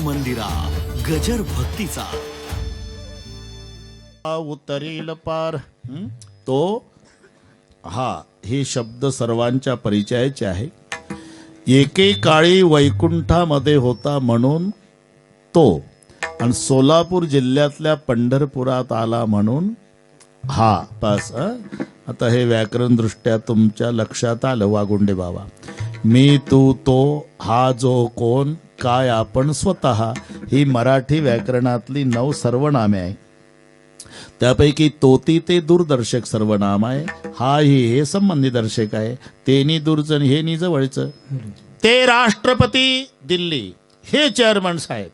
मंदिरा गजर भक्तीचा. उतरील पार. तो हा हे शब्द सर्वांच्या परिचयाचे आहे. एकेकाळी वैकुंठामध्ये होता म्हणून तो आणि सोलापूर जिल्ह्यातल्या पंढरपुरात आला म्हणून हा बस आता हे व्याकरण दृष्ट्या तुमच्या लक्षात आलं वागुंडे बाबा. मी तू तो हा जो कोण काय आपण स्वतः? ही मराठी व्याकरणातली नऊ सर्वनामे आहे. त्यापैकी तोती ते दूरदर्शक सर्वनाम आहे. हा ही हे संबंधी दर्शक आहे. तेनी दूरचं हे नि जवळचं. ते राष्ट्रपती दिल्ली. हे चेअरमन साहेब.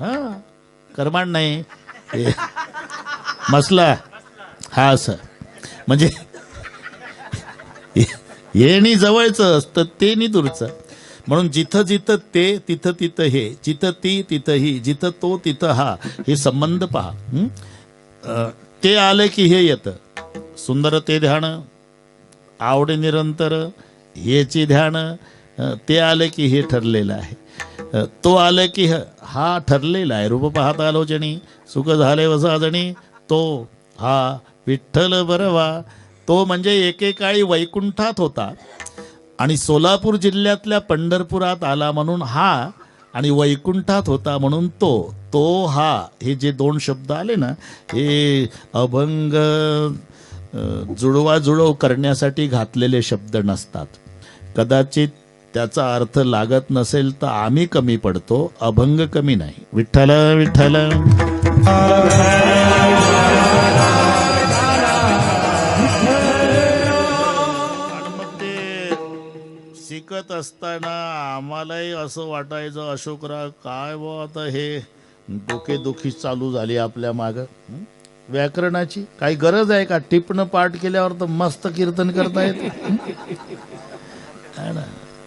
हा करमाण नाही. मसला. हा असं. म्हणजे हे नि जवळचं असतं ते नि दूरचं. म्हणून जिथं जिथं ते तिथं तिथं हे जिथं ती तिथं ही जिथं तो तिथं हा हे संबंध पहा. ते आलं की हे येतं. सुंदर ते ध्यान आवडे निरंतर हेची ध्यान ते आलं की हे ठरलेलं आहे. तो आलं की हा ठरलेला आहे. रूप पाहता जणी सुख झाले वसाजणी तो हा विठ्ठल बरवा. तो म्हणजे एकेकाळी वैकुंठात होता. आणि सोलापूर जिल्ह्यातल्या पंढरपुरात आला म्हणून हा आणि वैकुंठात होता म्हणून तो तो हा हे जे दोन शब्द आले ना हे अभंग जुळवाजुळव करण्यासाठी घातलेले शब्द नसतात. कदाचित त्याचा अर्थ लागत नसेल तर आम्ही कमी पडतो अभंग कमी नाही. विठ्ठल विठ्ठल. शिकत असताना आम्हालाही असं वाटायचं अशोकराव काय व आता हे? डोकेदुखी चालू झाली आपल्या माग. व्याकरणाची काही गरज आहे का? टिपणं पाठ केल्यावर तर मस्त कीर्तन करता येत.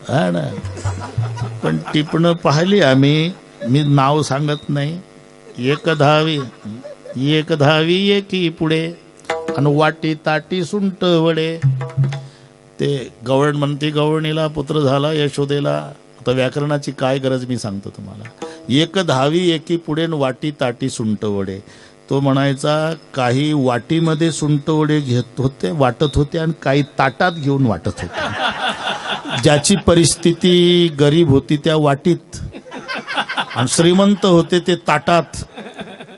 हा? ना पण टिपणं पाहिली आम्ही मी नाव सांगत नाही. एक धावी एक धावी एकी पुढे आणि वाटी ताटी सुंट वडे. ते गवळण म्हणते गवळणीला पुत्र झाला यशोदेला. आता व्याकरणाची काय गरज मी सांगतो तुम्हाला? एक दहावी एकी पुढे वाटी ताटी सुंट वडे तो म्हणायचा काही वाटीमध्ये सुंट वडे घेत होते वाटत होते आणि काही ताटात घेऊन वाटत होते. ज्याची परिस्थिती गरीब होती त्या वाटीत आणि श्रीमंत होते ते ताटात.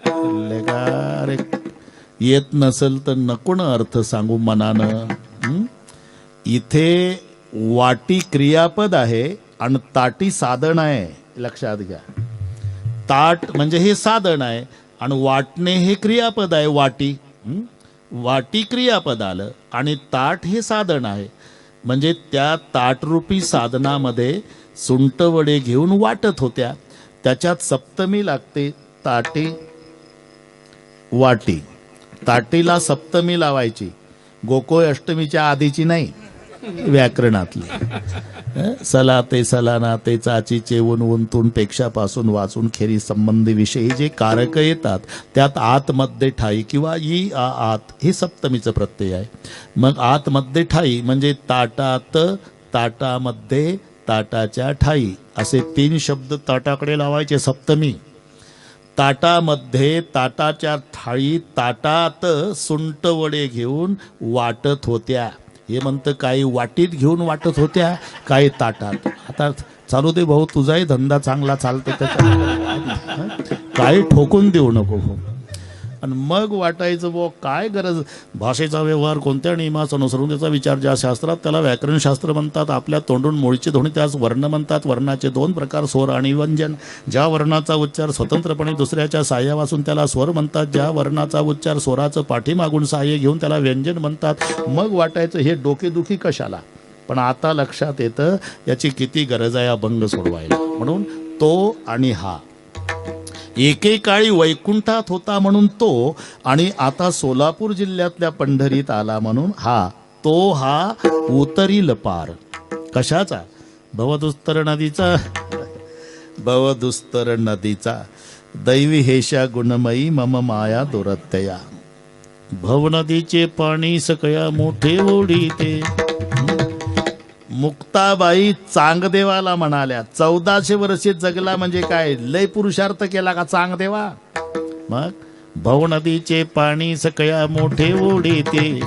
अरे येत नसेल तर नको ना अर्थ सांगू मनानं? इथे वाटी क्रियापद आहे आणि ताटी साधन आहे. लक्षात घ्या. ताट म्हणजे हे साधन आहे आणि वाटणे हे क्रियापद आहे वाटी. वाटी क्रियापद आलं आणि ताट हे साधन आहे. म्हणजे त्या ताटरूपी साधनामध्ये सुंटवडे घेऊन वाटत होत्या. त्याच्यात सप्तमी लागते ताटी वाटी. ताटीला सप्तमी लावायची. गोकुळ अष्टमीच्या आधीची नाही. व्याकरणातली. सला ते सलाना ते चाची चेवून उंतून पेक्षापासून वाचून खेरी संबंधी विषयी जे कारक येतात त्यात आतमध्ये ठाई किंवा ई आ आत हे सप्तमीचं प्रत्यय आहे. मग आतमध्ये ठाई म्हणजे ताटात ताटामध्ये ताटाच्या ठाई. असे तीन शब्द ताटाकडे लावायचे सप्तमी. ताटामध्ये ताटाच्या थाळी ताटात सुंटवडे घेऊन वाटत होत्या. हे म्हणतं काही वाटीत घेऊन वाटत होत्या काही ताटात. आता चालू दे भाऊ तुझाही धंदा चांगला चालतो त्याचा. काही ठोकून देऊ नको भाऊ. आणि मग वाटायचं बुवा काय गरज? भाषेचा व्यवहार कोणत्या नियमाचा अनुसरून त्याचा विचार? ज्या शास्त्रात त्याला व्याकरणशास्त्र म्हणतात आपल्या तोंडून मूळची ध्वनी त्यास वर्ण म्हणतात. वर्णाचे दोन प्रकार स्वर आणि व्यंजन. ज्या वर्णाचा उच्चार स्वतंत्रपणे दुसऱ्याच्या साह्यापासून त्याला स्वर म्हणतात ज्या वर्णाचा उच्चार स्वराचं पाठीमागून साह्य घेऊन त्याला व्यंजन म्हणतात. मग वाटायचं हे डोकेदुखी कशाला? पण आता लक्षात येतं याची किती गरज आहे अभंग सोडवायला. म्हणून तो आणि हा. एकेकाळी वैकुंठात होता म्हणून तो आणि आता सोलापूर जिल्ह्यातल्या पंढरीत आला म्हणून हा तो हा उतरील पार कशाचा? भवदुस्तर नदीचा? भवदुस्तर नदीचा. दैवी हेशा गुणमयी मम माया दुरत्यया भव नदीचे पाणी सकया मोठे ओढीते. मुक्ताबाई चांगदेवाला म्हणाल्या चौदाशे वर्षे जगला म्हणजे काय? लय पुरुषार्थ केला का चांगदेवा? मग भव नदीचे पाणी सकया मोठे ओढीते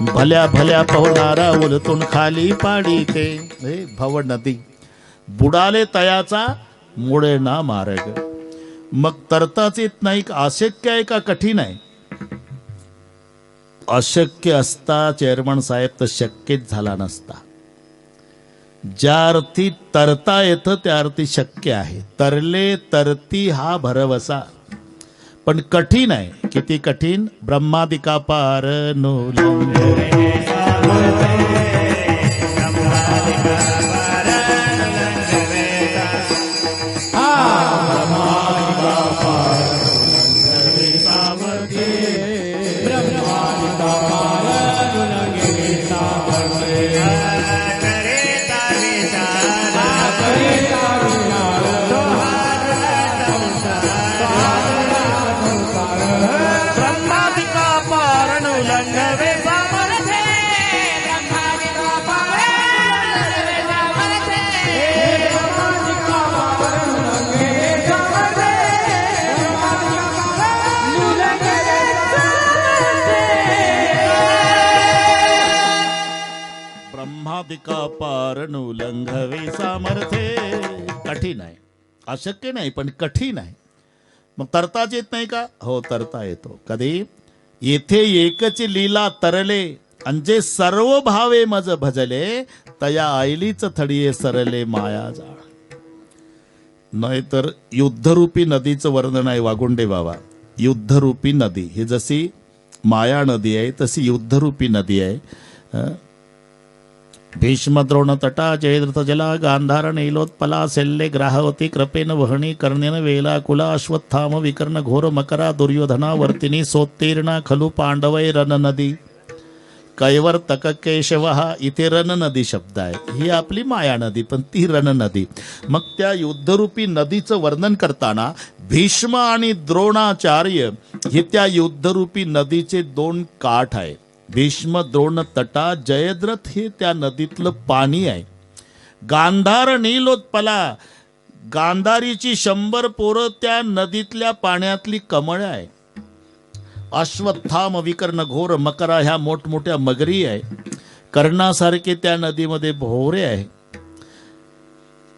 भल्या भल्या पवनारा ओलतून खाली पाडीते. हे भव नदी. बुडाले तयाचा मुळे ना मार्ग. मग तरताच येत नाही का? अशक्य आहे का? कठीण आहे. अशक्य असता चेअरमन साहेब तर शक्यच झाला नसता. ज्या अर्थी तरता येतं त्या अर्थी शक्य आहे. तरले तरती हा भरवसा. पण कठीण आहे. किती कठीण? ब्रह्मादिका पार नो कारण नो लंघवे सामर्थ्ये. कठीण आहे. अशक्य नाही पण कठीण आहे. मग तरताच येत नाही का? हो तरता येतो. कधी? येथे एकच लीला तरले आणि जे सर्व भावे मज भजले तया आईलीच थडिये सरले माया जाळ. नाहीतर युद्धरूपी नदीचं वर्णन आहे वागुंडे बाबा. युद्धरूपी नदी. ही जशी माया नदी आहे तशी युद्धरूपी नदी आहे. भीष्मद्रोण भीष्म तटा जयद्रथ जला गांधार नीलोत्पला सेल्ले ग्राहवती कृपेन वहणी कर्णेन वेला कुला अश्वत्थाम विकर्ण घोर मकरा दुर्योधना वर्तिनी सोत्तीर्णा खलु पांडवै रण नदी. कैवर तक केशव हा इथे रण नदी शब्द आहे. ही आपली माया नदी पण ती रन नदी. मग त्या युद्धरूपी नदीचं वर्णन करताना भीष्म आणि द्रोणाचार्य हे त्या युद्धरूपी नदीचे दोन काठ आहे. भीष्म द्रोण तटा जयद्रथ हे त्या नदीतलं पाणी आहे. गांधार नीलोत्पला गांधारीची शंभर पोरं त्या नदीतल्या पाण्यातली कमळ आहे. अश्वत्थाम विकर्ण घोर मकरा ह्या मोठमोठ्या मगरी आहे. कर्णासारखे त्या नदीमध्ये भोवरे आहे.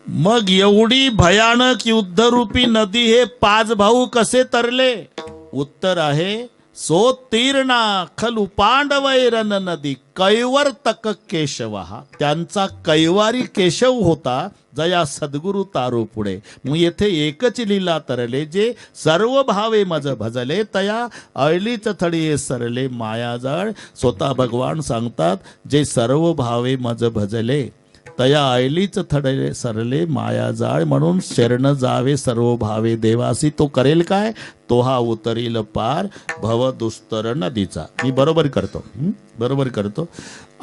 मग एवढी भयानक युद्धरूपी नदी हे पाच भाऊ कसे तरले? उत्तर आहे सोत्तीर्णा खलु पांडवैरन नदी कैवर तक केशव हा त्यांचा कैवारी केशव होता जया सद्गुरु तारू पुढे मग येथे एकच लीला तरले जे सर्व भावे मज भजले तया अळलीच थडी सरले मायाजाळ स्वतः भगवान सांगतात जे सर्व भावे मज भजले तया आईलीच थडले सरले माया जाळ म्हणून शरण जावे सर्व भावे देवासी. तो करेल काय? तो हा उतरील पार भव दुस्तर नदीचा. मी बरोबर करतो. बरोबर करतो.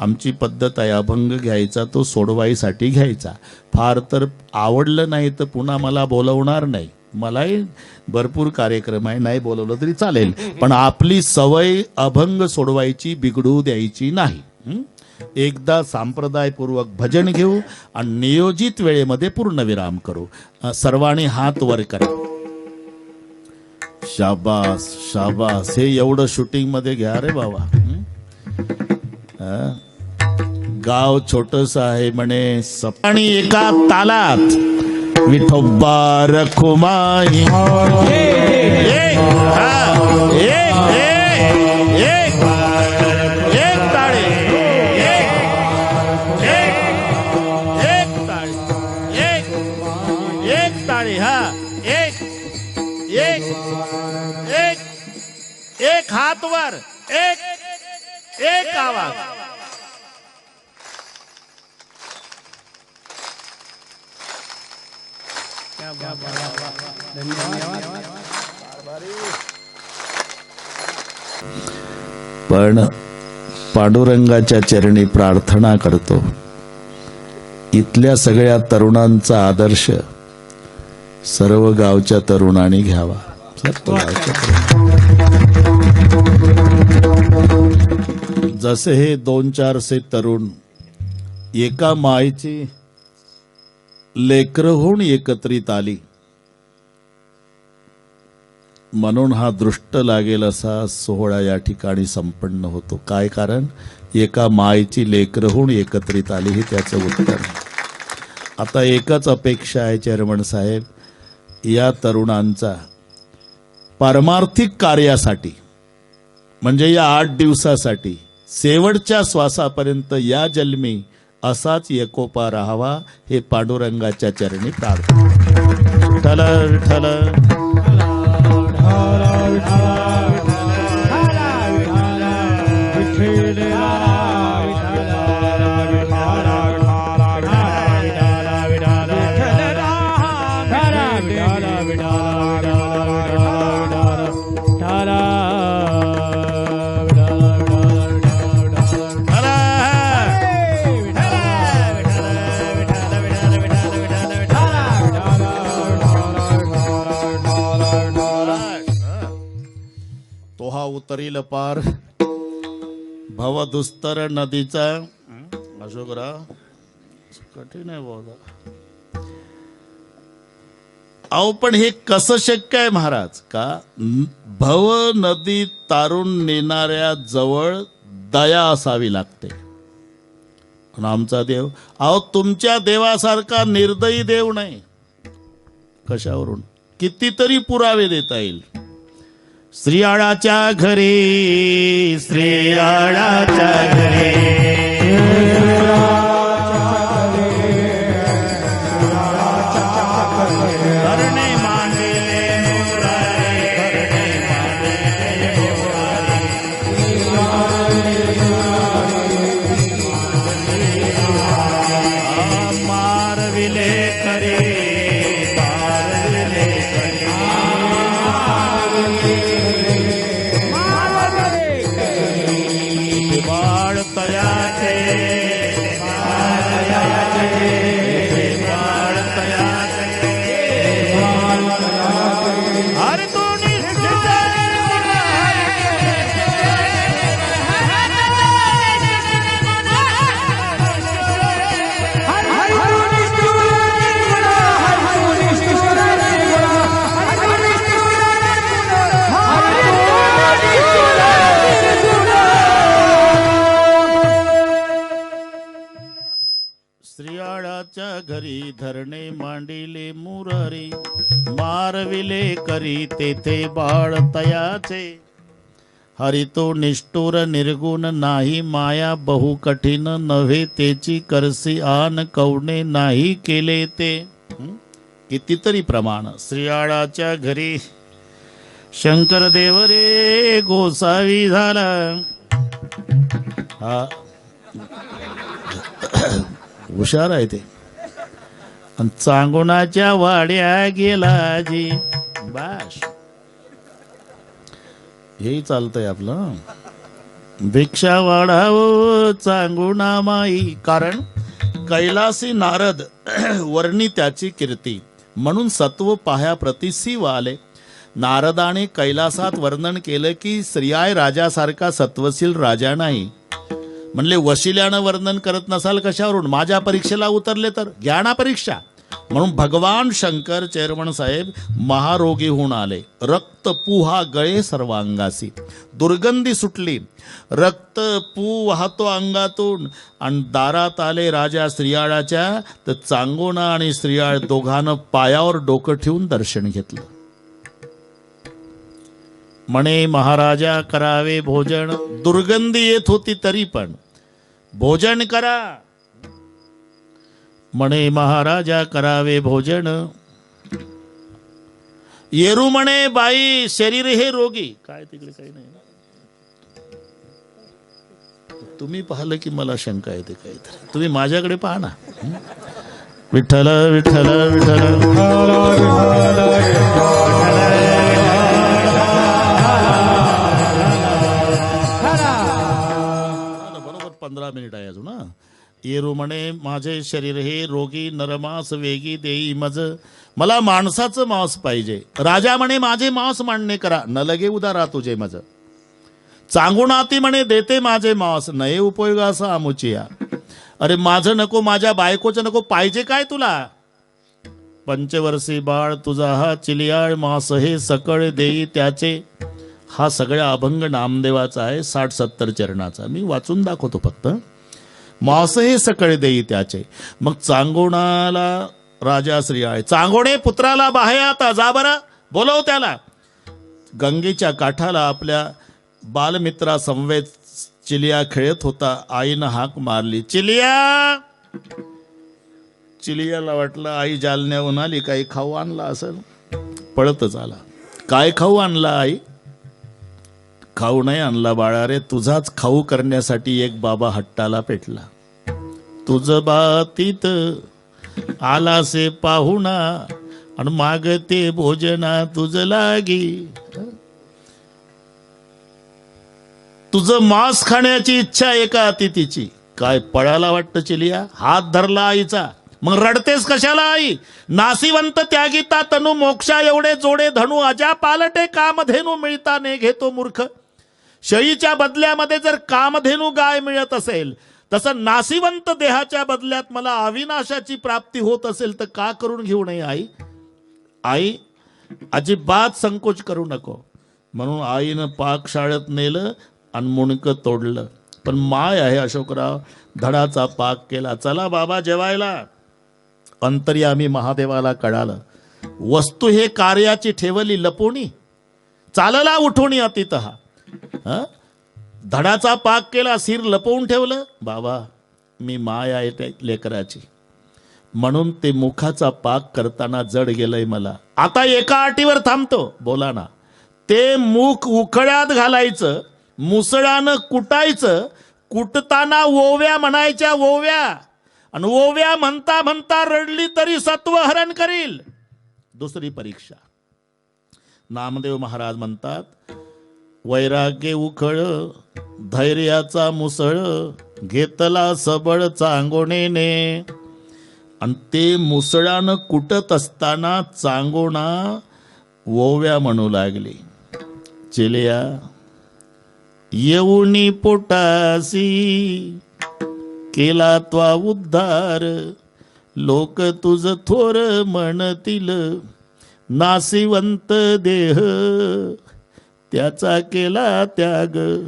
आमची पद्धत आहे अभंग घ्यायचा तो सोडवाईसाठी घ्यायचा. फार तर आवडलं नाही तर पुन्हा मला बोलवणार नाही. मलाही भरपूर कार्यक्रम आहे नाही बोलवलं तरी चालेल. पण आपली सवय अभंग सोडवायची बिघडू द्यायची नाही. एकदा सांप्रदायपूर्वक भजन घेऊ आणि नियोजित वेळेमध्ये पूर्ण विराम करू सर्वांनी हात वर करा. शाबास शाबास. हे एवढं शूटिंगमध्ये घ्या रे बाबा. गाव छोटस आहे म्हणे. सपाणी एका तालात विठोबा रखुमाई. एक, हा, एक, एक, एक हात वर एक एक आवाज पण पांडुरंगाच्या चरणी प्रार्थना करतो. इथल्या सगळ्या तरुणांचा आदर्श सर्व गावच्या तरुणांनी घ्यावा. सर्व गावच्या जसे हे दोन चारसे तरुण एका मायची लेकर होऊन एकत्रित आली. म्हणून हा दृष्ट लागेल असा सोहळा या ठिकाणी संपन्न होतो. काय कारण? एका मायची लेकर होऊन एकत्रित आली हे त्याचं उत्तर आता एकच अपेक्षा आहे चेअरमन साहेब. या तरुणांचा पारमार्थिक कार्यासाठी म्हणजे या आठ दिवसासाठी शेवटच्या श्वासापर्यंत या जन्मी असाच एकोपा राहावा हे पांडुरंगाच्या चरणी प्रार्थना. ठल ठल पार. भवदुस्तर नदीचा. अशोकराव कठीण आहे बहुधा अहो पण हे कसं शक्य आहे महाराज? का भव नदी तारून नेणाऱ्या जवळ दया असावी लागते. पण आमचा देव अहो तुमच्या देवासारखा निर्दयी देव नाही. कशावरून? कितीतरी पुरावे देता येईल. श्रीयाळाच्या घरी श्रीयाळाच्या घरी. घरी धरणे मांडिले मुरारी मारविले करी तेथे बाळ तयाचे. हरितो निष्ठुर निर्गुण नाही माया बहु कठीण नव्हे त्याची करसी आन कवणे नाही केले ते. कितीतरी प्रमाण श्रियाळाच्या घरी. शंकर देव रे गोसावी झाला. हुशार आहे ते. चांगुणाच्या वाड्या गेला जी. बाश. हेही चालतंय आपलं. भिक्षा वाढाव चांगुणा माई. कारण कैलासी नारद वर्णी त्याची कीर्ती. म्हणून सत्व पाह्या प्रतिसी आले. नारदाने कैलासात वर्णन केलं की स्त्रियाय राजासारखा सत्वशील राजा नाही. म्हणले वशिल्यानं वर्णन करत नसाल कशावरून? माझ्या परीक्षेला उतरले तर? ज्ञाना परीक्षा. म्हणून भगवान शंकर चेअरमन साहेब महारोगी होऊन आले. रक्त पुहा गळे सर्वांगासी. दुर्गंधी सुटली. रक्त पू वाहतो अंगातून. आणि दारात आले राजा श्रियाळाच्या तर चांगोना आणि श्रियाळ दोघांनं पायावर डोकं ठेवून दर्शन घेतलं. म्हणे महाराजा करावे भोजन. दुर्गंधी येत होती तरी पण भोजन करा. म्हणे महाराजा करावे भोजन. येरू म्हणे बाई शरीर हे रोगी. काय तिकडे काही नाही. तुम्ही पाहिलं की मला शंका येते काहीतरी. तुम्ही माझ्याकडे पहा ना. विठ्ठल विठ्ठल विठ्ठल. पंधरा मिनिट आहे अजून येरू म्हणे माझे शरीर हे रोगी नरमास वेगी देई मज. मला माणसाचं मांस पाहिजे. राजा म्हणे माझे मांस मांडणे करा. न लगे उदारा तुझे मज. चांगुणाती म्हणे देते माझे मांस. नये उपयोग असा आमुचिया. अरे माझं नको माझ्या बायकोचं नको. पाहिजे काय तुला? पंचवर्षी बाळ तुझा हा चिलियाळ मास. हे सकळ देई त्याचे. हा सगळा अभंग नामदेवाचा आहे साठ सत्तर चरणाचा. मी वाचून दाखवतो फक्त. मासे सकळे देई त्याचे. मग चांगोणाला राजा आहे. चांगोणे पुत्राला बाहे आता जा बरं बोलव त्याला. गंगेच्या काठाला आपल्या बालमित्रा समवेत चिलिया खेळत होता आईनं हाक मारली. चिलिया! चिलियाला वाटलं आई जालन्याहून आली काही खाऊ आणला असेल? पळतच आला. काय खाऊ आणला आई? खाऊ नाही आणला बाळा रे तुझाच खाऊ करण्यासाठी एक बाबा हट्टाला पेटला. तुझ बातीत आलासे पाहुणा आणि मागते भोजना तुझ लागी. तुझं मांस खाण्याची इच्छा एका अतिथीची. काय पळायला वाटतं चिलिया? हात धरला आईचा. मग रडतेस कशाला आई? नासिवंत त्यागिता तनु मोक्षा एवढे जोडे धनु अजा पालटे कामधेनू मिळता ने घेतो मूर्ख. शयीच्या बदल्यामध्ये जर कामधेनू गाय मिळत असेल तसं नासिवंत देहाच्या बदल्यात मला अविनाशाची प्राप्ती होत असेल तर का करून घेऊ नये आई? आई अजिबात संकोच करू नको. म्हणून आईनं पाकशाळेत नेलं आणि मुणकं तोडलं. पण माय आहे अशोकराव धडाचा पाक केला. चला बाबा जेवायला. अंतर्यामी महादेवाला कळालं. वस्तू हे कार्याची ठेवली लपोणी. चालला उठोणी अतित हां? धडाचा पाक केला सिर लपवून ठेवलं. बाबा मी माय आहे त्या लेकराची. म्हणून ते मुखाचा पाक करताना जड गेलंय मला. आता एका अटीवर थांबतो. बोला ना. ते मुख उखळ्यात घालायचं मुसळानं कुटायचं कुटताना ओव्या म्हणायच्या ओव्या. आणि ओव्या म्हणता म्हणता रडली तरी सत्वहरण करील. दुसरी परीक्षा. नामदेव महाराज म्हणतात वैराग्य उखळ धैर्याचा मुसळ घेतला सबळ चांगोणेने. आणि ते मुसळानं कुटत असताना चांगोणा ओव्या म्हणू लागले. चेलिया येऊनी पोटासी केला त्वा उद्धार लोक तुझ थोर म्हणतील नासिवंत देह त्याचा केला त्याग.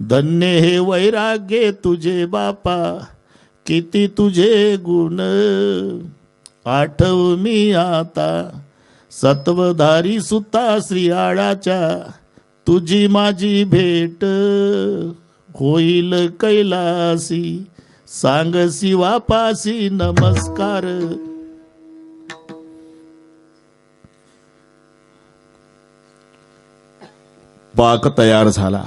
धन्य हे वैराग्य तुझे बापा किती तुझे गुण. आठव मी आता सत्वधारी सुता श्रीयाळाच्या तुझी माझी भेट. होईल कैलासी सांग वापासी नमस्कार. पाक तयार झाला.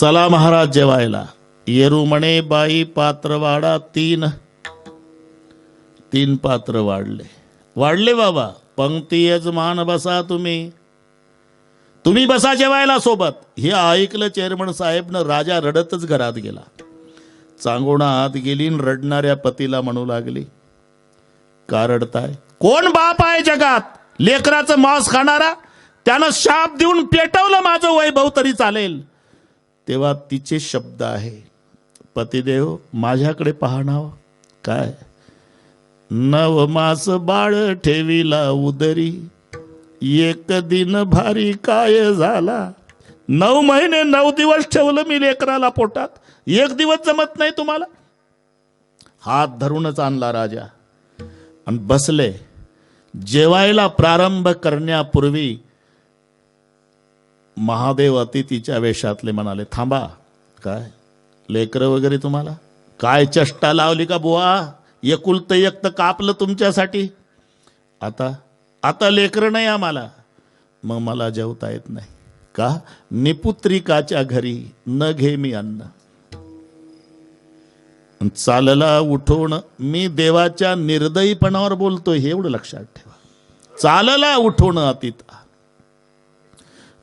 चला महाराज जेवायला. येरू म्हणे बाई पात्र वाडा तीन. तीन पात्र वाढले. वाढले बाबा पंक्ती यजमान बसा तुम्ही. तुम्ही बसा जेवायला सोबत. हे ऐकलं चेअरमन साहेबनं राजा रडतच घरात गेला. चांगोणा आत गेली न रडणाऱ्या पतीला म्हणू लागली का रडताय? कोण बाप आहे जगात? लेकराचं मांस खाणारा? त्यानं शाप देऊन पेटवलं माझं वैभव तरी चालेल. तेव्हा तिचे शब्द आहे पतिदेव माझ्याकडे पाहणाव काय? नव मास बाळ ठेवीला उदरी. एक दिन भारी काय झाला? नऊ महिने नऊ दिवस ठेवलं मी लेकराला पोटात. एक दिवस जमत नाही तुम्हाला? हात धरूनच आणला राजा. आणि बसले. जेवायला प्रारंभ करण्यापूर्वी महादेव अतिथीच्या वेशातले म्हणाले थांबा काय? लेकरं वगैरे तुम्हाला? काय चष्टा लावली का बुवा? एकुलत एक तर कापलं तुमच्यासाठी? आता आता लेकरं नाही आम्हाला. मग मला जेवता येत नाही. का? निपुत्रिकाच्या घरी न घे मी अन्न. चालला उठवणं मी देवाच्या निर्दयीपणावर बोलतोय हे एवढं लक्षात ठेवा. चालला उठवणं अतीत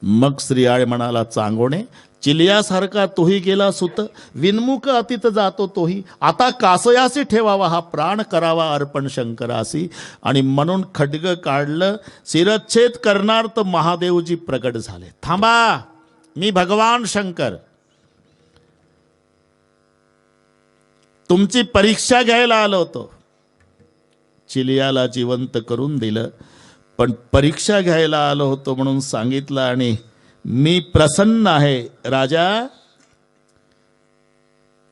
मग श्रीयाळ म्हणाला चांगोणे चिलियासारखा तोही गेला सुत विनमुख अतीत जातो तोही. आता कासयासी ठेवावा हा प्राण करावा अर्पण शंकरासी. आणि म्हणून खड्ग काढलं शिरच्छेद करणार तर महादेवजी प्रगट झाले. थांबा मी भगवान शंकर. तुमची परीक्षा घ्यायला आलो होतो. चिलियाला जिवंत करून दिलं. पण परीक्षा घ्यायला आलो होतो म्हणून सांगितलं आणि मी प्रसन्न आहे. राजा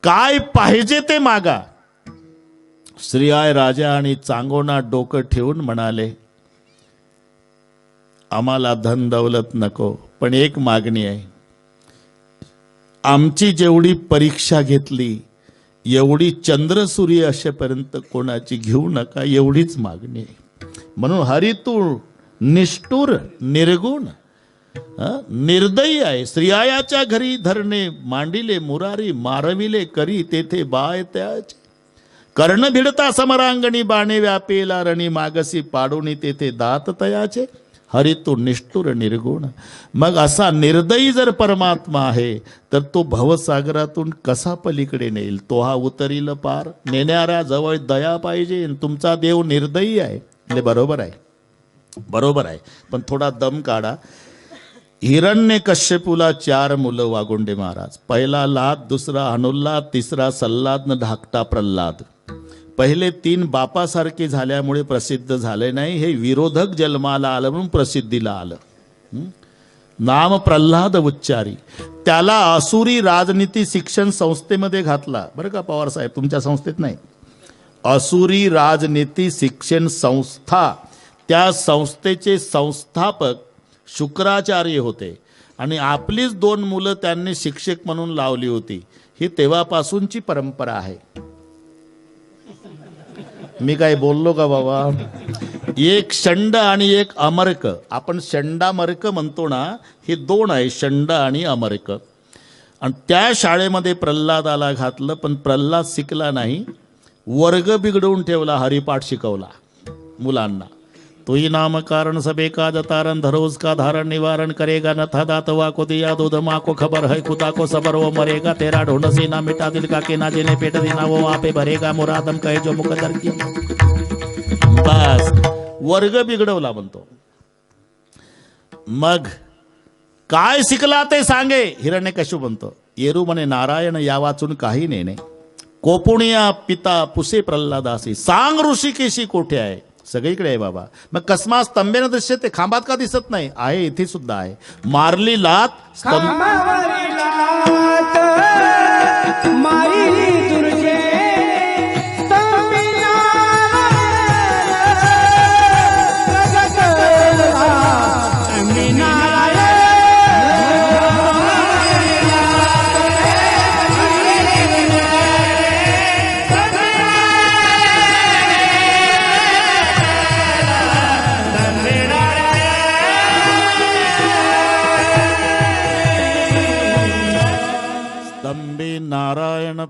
काय पाहिजे ते मागा. श्रीआय राजा आणि चांगोना डोकं ठेवून म्हणाले आम्हाला धन दौलत नको पण एक मागणी आहे. आमची जेवढी परीक्षा घेतली एवढी चंद्र सूर्य असेपर्यंत कोणाची घेऊ नका एवढीच मागणी आहे. म्हणून हरी तू निष्ठुर निर्गुण निर्दयी आहे. स्त्रियायाच्या घरी धरणे मांडिले मुरारी मारविले करी तेथे बाय त्याचे कर्ण भिडता समरांगणी बाणे व्यापेला रणी मागसी पाडोनी तेथे दात तयाचे. हरी तो निष्ठुर निर्गुण. मग असा निर्दयी जर परमात्मा आहे तर तो भवसागरातून कसा पलीकडे नेईल? तो हा उतरील पार. नेणाऱ्या जवळ दया पाहिजे तुमचा देव निर्दयी आहे. म्हणजे बरोबर आहे. बरोबर आहे. पण थोडा दम काढा. हिरण्य कश्यपूला चार मुलं वागुंडे महाराज. पहिला लाद दुसरा हनुल्लाद तिसरा सल्लाद न धाकटा प्रल्हाद. पहिले तीन बापासारखे झाल्यामुळे प्रसिद्ध झाले नाही. हे विरोधक जन्माला आलं म्हणून प्रसिद्धीला आलं. नाम प्रल्हाद उच्चारी. त्याला असुरी राजनीती शिक्षण संस्थेमध्ये घातला. बरं का पवार साहेब तुमच्या संस्थेत नाही. असुरी राजनीती शिक्षण संस्था त्या संस्थेचे संस्थापक शुक्राचार्य होते. आणि आपलीच दोन मुलं त्यांनी शिक्षक म्हणून लावली होती. ही तेव्हापासूनची परंपरा आहे. मी काय बोललो का बाबा? एक षंड आणि एक अमर्क. आपण शंडामर्क म्हणतो ना हे दोन आहे शंड आणि अमर्क. आणि त्या शाळेमध्ये प्रल्हादाला घातलं पण प्रल्हाद शिकला नाही. वर्ग बिघडवून ठेवला हरिपाठ शिकवला मुलांना. तोही नाम कारण सबे का जतारण धरोज का धारण निवारण करेगा नथा दात वा को दिया दूध माँ को खबर है कुता को सबर वो मरेगा तेरा ढूंढ सीना मिटा दिल का केना ना पेट देना वो आपे भरेगा मुरादम कहे जो मुकदर की बस वर्ग बिघडवला म्हणतो. मग काय शिकला ते सांगे हिरण्य कशू म्हणतो येरू म्हणे नारायण या वाचून काही नेणे. कोपुणिया पिता पुसे प्रल्हादासी. सांग ऋषिकेशी कोठे आहे? सगळीकडे आहे बाबा. मग कसमा स्तंभेनं दृश्य ते खांबात का दिसत नाही? आहे इथे सुद्धा आहे. मारली लात स्तंभ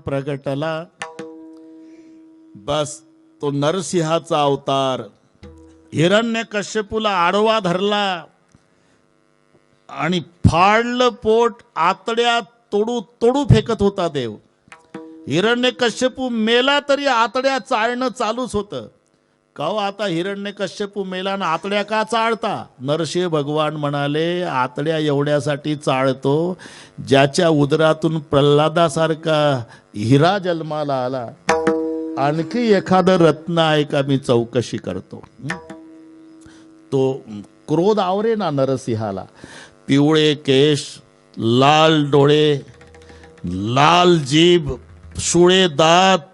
प्रगटला. बस तो नरसिंहाचा अवतार. हिरण्य कश्यपूला आडवा धरला. आणि फाडलं पोट आतड्या तोडू तोडू फेकत होता देव. हिरण्य कश्यपू मेला तरी आतड्या चाळणं चालूच होतं. कहो आता हिरण्य कश्यपू मेला ना आतड्या का चाळता? नरसिंह भगवान म्हणाले आतड्या एवढ्यासाठी चाळतो ज्याच्या उदरातून प्रल्हादासारखा हिरा जन्माला आला. आणखी एखादं रत्न आहे का मी चौकशी करतो? तो क्रोध आवरे ना नरसिंहाला. पिवळे केश लाल डोळे लाल जीभ सुळे दात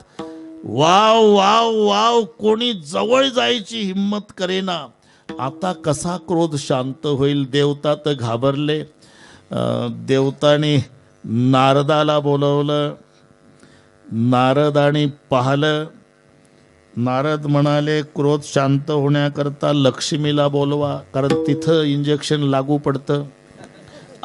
वाव वाव वाव कोणी जवळ जायची हिंमत करेना. आता कसा क्रोध शांत होईल? देवता तर घाबरले. देवताने नारदाला बोलवलं. नारदाने पाहिलं. नारद म्हणाले क्रोध शांत होण्याकरता लक्ष्मीला बोलवा कारण तिथं इंजेक्शन लागू पडतं.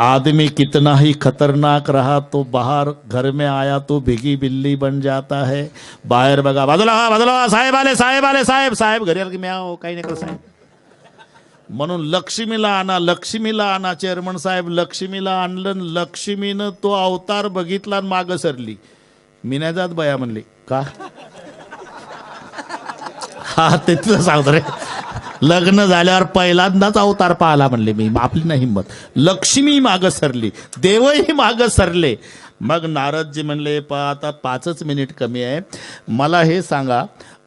आदमी कितना ही खतरनाक रहा तो बाहर घर में आया तो भिगी बिल्ली बन जाता है। बाहेर बघा बाजूला व्हा, बाजूला साहेब आले साहेब आले साहेब साहेब घरी आले की म्याव काही नाही कर साहेब. म्हणून लक्ष्मीला आणा लक्ष्मीला आणा चेअरमन साहेब लक्ष्मीला आणलं लक्ष्मीनं तो अवतार बघितला आणि मागं सरली. मी नाही जात बया म्हणली. का? हा तिथलं सांगतो रे. लग्न झाल्यावर पहिल्यांदाच अवतार पाहिला म्हणले मी. आपली नाही हिंमत. लक्ष्मी माग सरली. देवही माग सरले. मग नारदजी म्हणले पा आता पाचच मिनिट कमी आहे. मला हे सांगा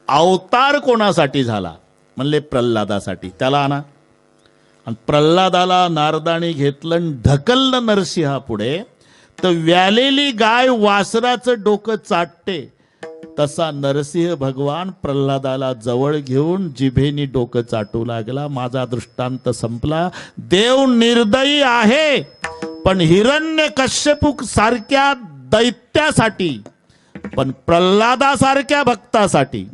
अवतार कोणासाठी झाला? म्हणले प्रल्हादासाठी. त्याला आणा. आणि प्रल्हादाला नारदाने घेतलं आणि ढकललं नरसिंहा पुढे तर व्यालेली गाय वासराचं डोकं चाटते. तसा नरसिंह भगवान प्रल्हादाला जवळ घेऊन जिभेनी डोकं चाटू लागला. माझा दृष्टांत संपला. देव निर्दयी आहे पण हिरण्य कश्यपूक सारख्या दैत्यासाठी पण प्रल्हादासारख्या भक्तासाठी.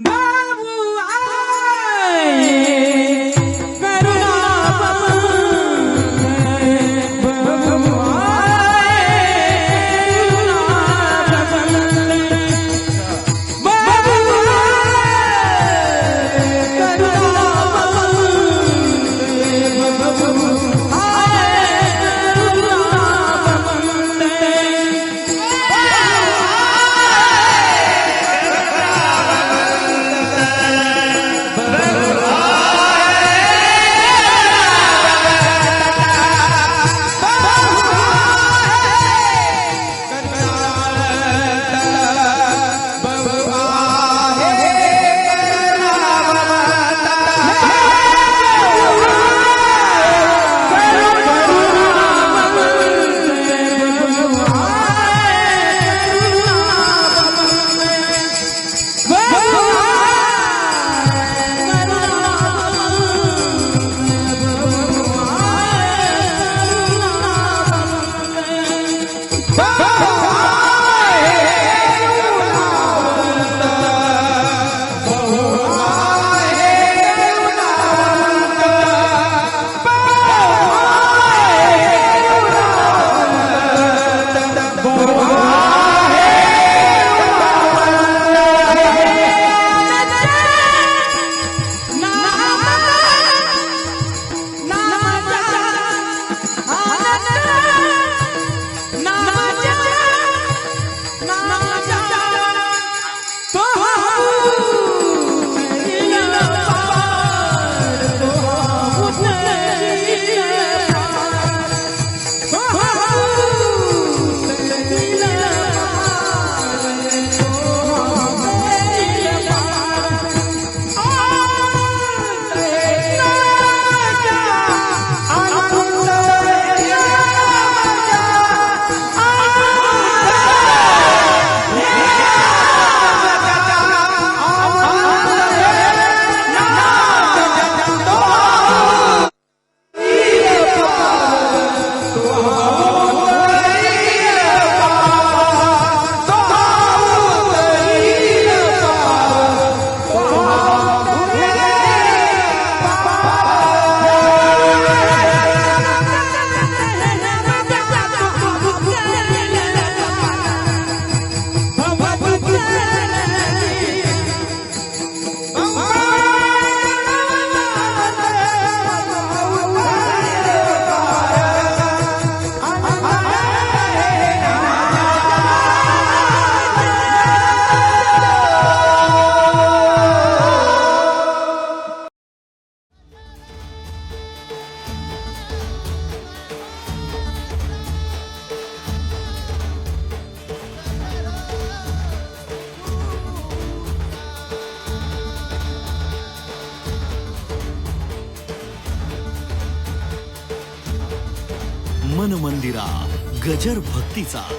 मन मंदिरा गजर भक्तीचा